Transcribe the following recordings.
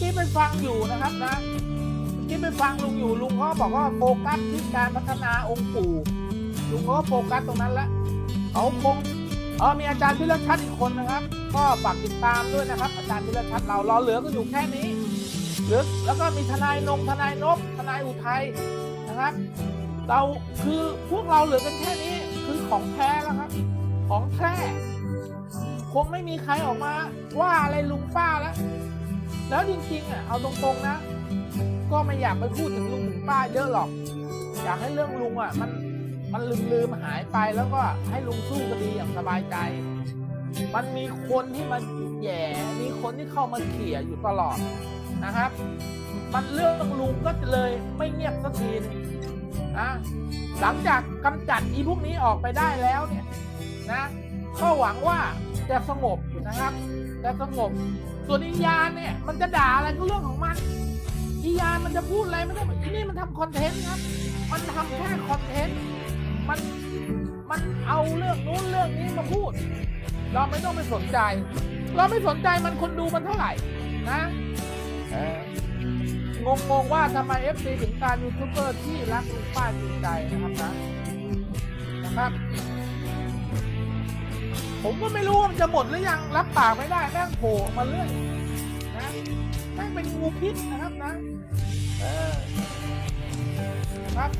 กี้ไปฟังอยู่นะครับนะเมื่อกี้ไปฟังลุงอยู่ลุงเขาบอกว่าโฟกัสที่การพัฒนาองค์ปู่ลุงเขาก็โฟกัสตรงนั้นล้วเขาคงเออมีอาจารย์พิรชัดอีกคนนะครับ ก็ฝากติดตามด้วยนะครับ อาจารย์พิรชัดเราเราเหลือก็อยู่แค่นี้เหลือแล้วก็มีทนายนงทนายนพทนายอุทัยนะครับ เราคือพวกเราเหลือกันแค่นี้คือของแท้แล้วครับ ของแท้คงไม่มีใครออกมาว่าอะไรลุงป้าแล้ว แล้วจริงๆอะเอาตรงๆนะ ก็ไม่อยากไปพูดถึงลุงถึงป้าเยอะหรอก อยากให้เรื่องลุงอะมันมันลืมลืมๆหายไปแล้วก็ให้ลุงสู้คดีอย่างสบายใจ มันมีคนที่มาแย่มีคนที่เข้ามาเขี่ยอยู่ตลอดนะครับ มันเรื่องลุงก็เลยไม่เงียบสักทีนึงนะหลังจากกำจัดอีพวกนี้ออกไปได้แล้วเนี่ยนะก็หวังว่าจะสงบนะครับจะสงบ ส่วนอียานเนี่ย มันจะด่าอะไรก็เรื่องของมัน อียานมันจะพูดอะไรไม่ได้อีนี่มันทำคอนเทนต์ครับ มันทำแค่คอนเทนต์ มัน มันเอาเรื่องนู้นเรื่องนี้มาพูด เราไม่ต้องไปสนใจ เราไม่สนใจมันคนดูมันเท่าไหร่นะงงงว่าทำไม FC ถึงการยูทูบเบอร์ที่รักลุงป้าจริงใจนะครับนะนะครับ ผมก็ไม่รู้ว่ามันจะหมดหรือยังรับปากไม่ได้แม่งโผล่มาเรื่อยนะแม่งเป็นงูพิษนะครับนะเออครับ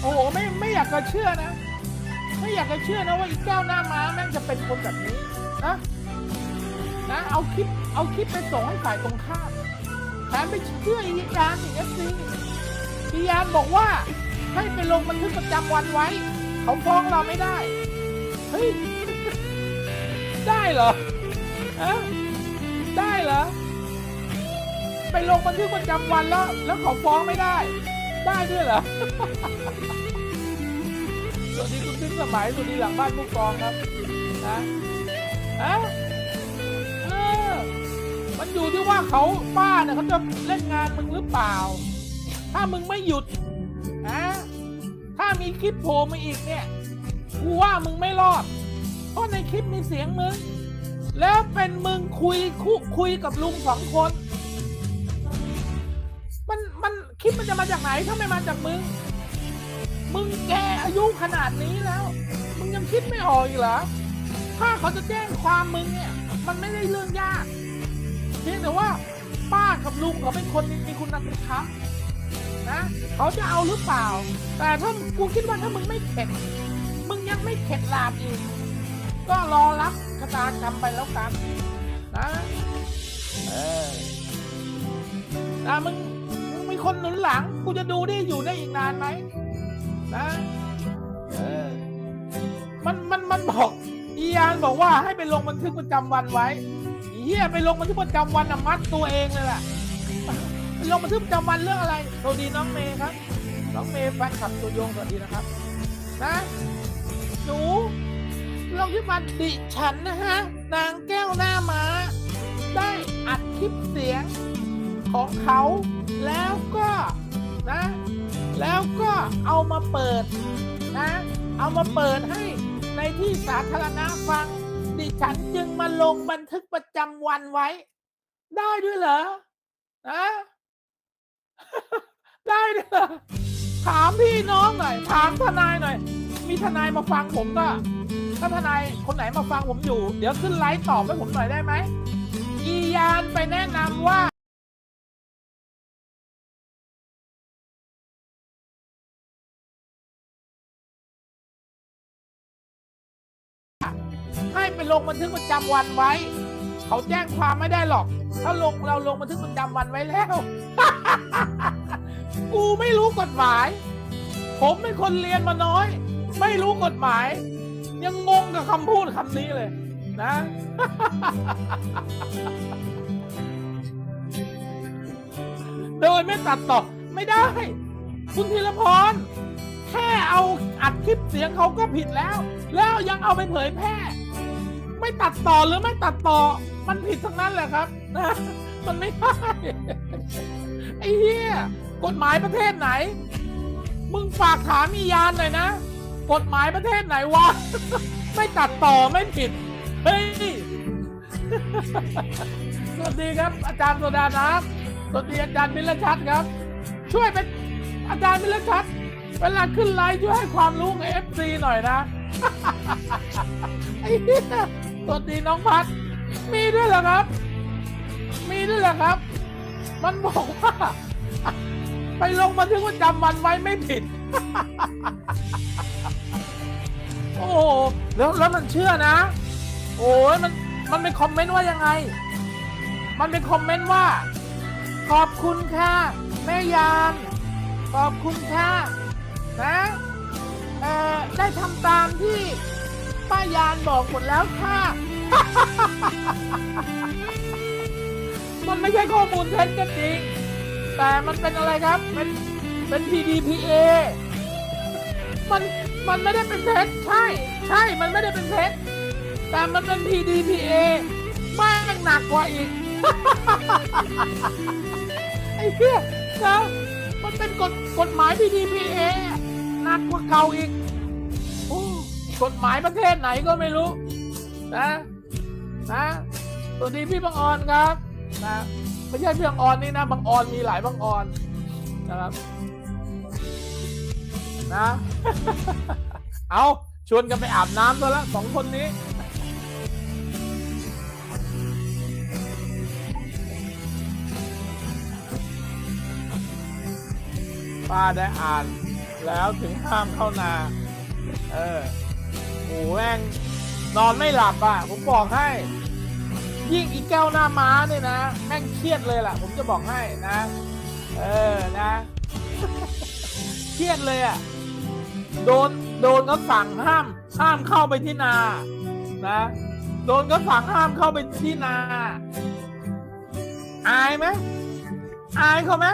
โอ้โหไม่ไม่อยากจะเชื่อนะ ไม่อยากจะเชื่อนะว่าอีกแก้วหน้าม้าแม่งจะเป็นคนแบบนี้นะนะเอาคลิปเอาคลิปไปส่งให้ฝ่ายตรงข้ามแถมไปเชื่ออียานอีเอฟซีอียานบอกว่าให้ไปลงบันทึกประจำวันไว้ เขาฟ้องเราไม่ได้ ฮ้ย ได้เหรอฮะได้เหรอ ไปลงบันทึกประจำวันแล้ว แล้วขาฟ้องไม่ได้ ได้ด้วยเหรอ สวัสดีคุณทิพย์สมัยสวัสดีหลังบ้านผู้กองครับ นะฮะเออมันอยู่ที่ว่าเขาป้าเนี่ยเขาจะเล่นงานมึงหรือเปล่า ถ้ามึงไม่หยุด ฮะ ถ้ามีคลิปโผล่มาอีกเนี่ย กูว่ามึงไม่รอด เพราะในคลิปมีเสียงมึง แล้วเป็นมึงคุยคุคุยกับลุงสองคน มันมันคลิปมันจะมาจากไหนถ้าไม่มาจากมึง มึงแกอายุขนาดนี้แล้ว มึงยังคิดไม่ออกอีกเหรอ ถ้าเขาจะแจ้งความมึงเนี่ย มันไม่ได้เรื่องยาก เพียงแต่ว่าป้ากับลุงเขาเป็นคนมีคุณธรรมนะ เขาจะเอาหรือเปล่า แต่ถ้ากูคิดว่าถ้ามึงไม่เข็ด ยังไม่เข็ดหลาบอีก ก็รอรับชะตากรรมไปแล้วกันนะเออแต่มึงมึงมีคนหนุนหลัง กูจะดูได้อยู่ได้อีกนานไหมนะเออมันมันมันบอกอียานบอกว่าให้ไปลงบันทึกประจำวันไว้เหี้ยไปลงบันทึกประจำวันน่ะมัดตัวเองเลยล่ะไปลงบันทึกประจำวันเรื่องอะไรสวัสดีน้องเมย์ครับ น้องเมย์แฟนคลับตัวยงสวัสดีนะครับ นะ หนูลองที่มันดิฉันนะฮะ นางแก้วหน้าม้า ได้อัดคลิปเสียงของเขาแล้วก็นะ แล้วก็เอามาเปิดนะ เอามาเปิดให้ในที่สาธารณะฟัง ดิฉันจึงมาลงบันทึกประจำวันไว้ ได้ด้วยเหรอนะได้ด้วยถามพี่น้องหน่อย ถามทนายหน่อย มีทนายมาฟังผมก็ ถ้าทนายคนไหนมาฟังผมอยู่ เดี๋ยวขึ้นไลฟ์ตอบให้ผมหน่อยได้ไหมอียานไปแนะนำว่าให้ไปลงบันทึกประจำวันไว้ เขาแจ้งความไม่ได้หรอก ถ้าลงเราลงบันทึกประจำวันไว้แล้ว กูไม่รู้กฎหมาย ผมเป็นคนเรียนมาน้อย ไม่รู้กฎหมาย ยังงงกับคำพูดคำนี้เลย นะ โดยไม่ตัดต่อ ไม่ได้ คุณธีรพร แค่เอาอัดคลิปเสียงเขาก็ผิดแล้ว แล้วยังเอาไปเผยแพร่ ไม่ตัดต่อหรือไม่ตัดต่อ มันผิดทั้งนั้นแหละครับนะมันไม่ได้ไอ้เหี้ยกฎหมายประเทศไหน มึงฝากถามอียานหน่อยนะ กฎหมายประเทศไหนวะ ไม่ตัดต่อไม่ผิด เฮ้ย สวัสดีครับ อาจารย์โซดานัทสวัสดีอาจารย์มิลชัดครับ ช่วยเป็นอาจารย์มิลชัดเวลาขึ้นไลฟ์ช่วยให้ความรู้กับเอฟซีหน่อยนะสวัสดีน้องพัด มีด้วยเหรอครับ มีด้วยเหรอครับ มันบอกว่า ไปลงบันทึกประจำวันไว้ไม่ผิด โอ้โหแล้วแล้วมันเชื่อนะ โอ้ยมันมันเป็นคอมเมนต์ว่ายังไง มันเป็นคอมเมนต์ว่า ขอบคุณค่ะแม่ยานขอบคุณค่ะนะเอ่อได้ทำตามที่ป้ายานบอกหมดแล้วค่ะ มันไม่ใช่ข้อมูลเท็จก็จริง แต่มันเป็นอะไรครับ เป็นเป็น PDPA มัน มันไม่ได้เป็นเท็จใช่ ใช่ มันไม่ได้เป็นเท็จแต่มันเป็น PDPA แม่งหนักกว่าอีก ไอ้เหี้ยนะมันเป็นกฎกฎหมาย PDPA หนักกว่าเก่าอีกโอ้กฎหมายประเทศไหนก็ไม่รู้ นะ นะสวัสดีพี่บังออนครับ นะ ไม่ใช่พี่บังออนนี่นะบังออนมีหลายบังออนนะครับ นะ เอาชวนกันไปอาบน้ำซะแล้วสองคนนี้ป้าได้อ่านแล้วถึงห้ามเข้านา เออโอ้แม่งนอนไม่หลับอะ ผมบอกให้ ยิ่งอีแก้วหน้าม้าเนี่ยนะ แม่งเครียดเลยล่ะ ผมจะบอกให้นะ เออนะ เครียดเลยอะ โดนโดนเขาสั่งห้ามห้ามเข้าไปที่นา นะ โดนเขาสั่งห้ามเข้าไปที่นา อายไหมอายเขาไหม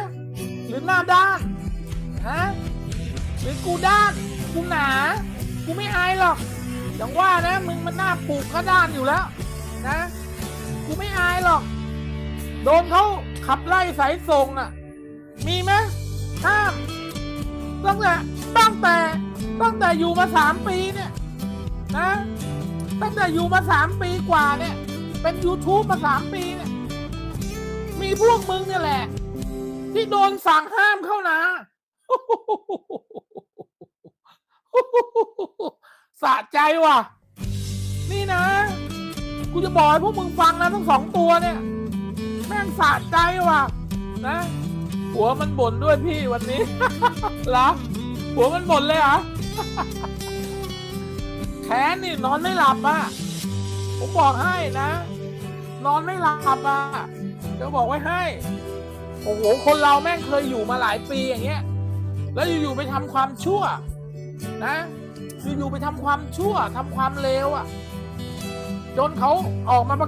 หรือหน้าด้านฮะหรือกูด้านกูหนา กูไม่อายหรอกอย่างว่านะมึงมันหน้าปลูกก็ด้านอยู่แล้วนะกูไม่อายหรอก โดนเขาขับไล่สายส่งอะ มีไหมห้ามตั้งแต่ตั้งแต่ ตั้งแต่อยู่มาสามปีเนี่ยนะตั้งแต่อยู่มาสามปีกว่าเนี่ย เป็น YouTube มาสามปีเนี่ย มีพวกมึงเนี่ยแหละ ที่โดนสั่งห้ามเข้านะสะใจว่ะ นี่นะ กูจะบอกให้พวกมึงฟังนะทั้งสองตัวเนี่ย แม่งสะใจว่ะ นะ หัวมันบ่นด้วยพี่วันนี้เหรอ หัวมันบ่นเลยเหรอแขนนี่นอนไม่หลับอะ ผมบอกให้นะ นอนไม่หลับอะจะบอกไว้ให้ โอ้โห คนเราแม่งเคยอยู่มาหลายปีอย่างเงี้ย แล้วอยู่ๆไปทำความชั่ว นะอยู่ๆไปทำความชั่วทำความเลวอะ จนเขาออกมาประ